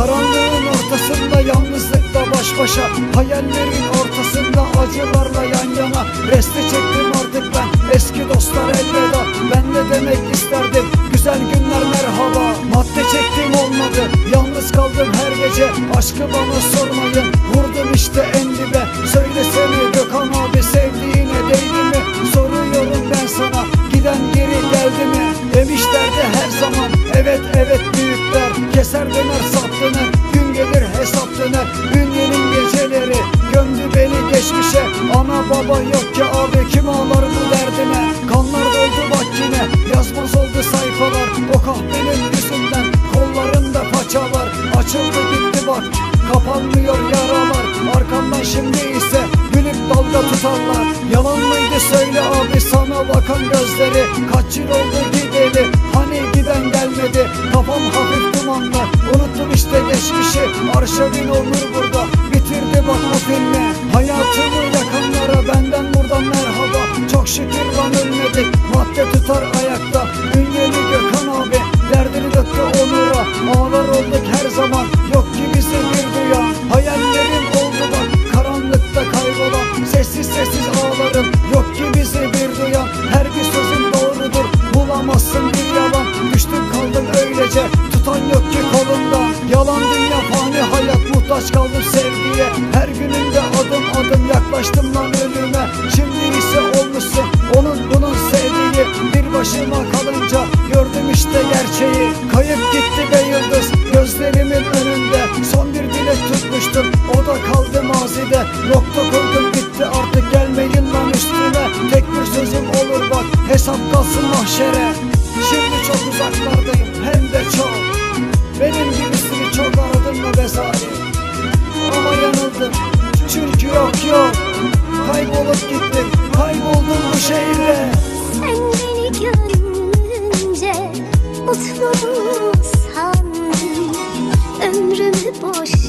Karanlığın ortasında yalnızlıkla baş başa Hayallerin ortasında acılarla yan yana. Reste çektim artık ben eski dostlar elveda. Ben ne demek isterdim güzel günler merhaba. Madde çektim olmadı yalnız kaldım her gece. Aşkı bana sor ki abi kim ağlar bu derdime Kanlar doldu bak yine. Yazmaz oldu sayfalar. O kahvenin yüzünden kollarında paçalar. Açıldı gitti bak. Kapanmıyor yaralar. Arkamdan şimdi ise gülüp dalga tutarlar. Yalan mıydı söyle abi sana bakan gözleri. Kaç yıl oldu gideli hani giden gelmedi. Kafam hafif dumanla unuttum işte geçmişi. Arşa bin olur burada bitirdi bak o filmi Hayatımı yakanlara benden merhaba Çok şükür lan ölmedik madde tutar ayakta Ünlü Gökhan abi. Derdini döktü onura Ağlar olduk her zaman. Yok ki bir duyan Hayallerim oldu bak. Karanlıkta kaybolan Sessiz sessiz başıma kalınca gördüm işte gerçeği. Kayıp gitti be yıldız gözlerimin önünde. Son bir dilek tutmuştum o da kaldı mazide. Nokta koydum bitti artık gelmeyin lan üstüme Tek bir sözüm olur bak hesap kalsın mahşere. Şimdi çok uzaklardayım hem de çok. Benim gibisini çok aradım mı be Ama yanıldım çünkü yok yok. Kaybolup gittim mutlu sandın Ömrümü boş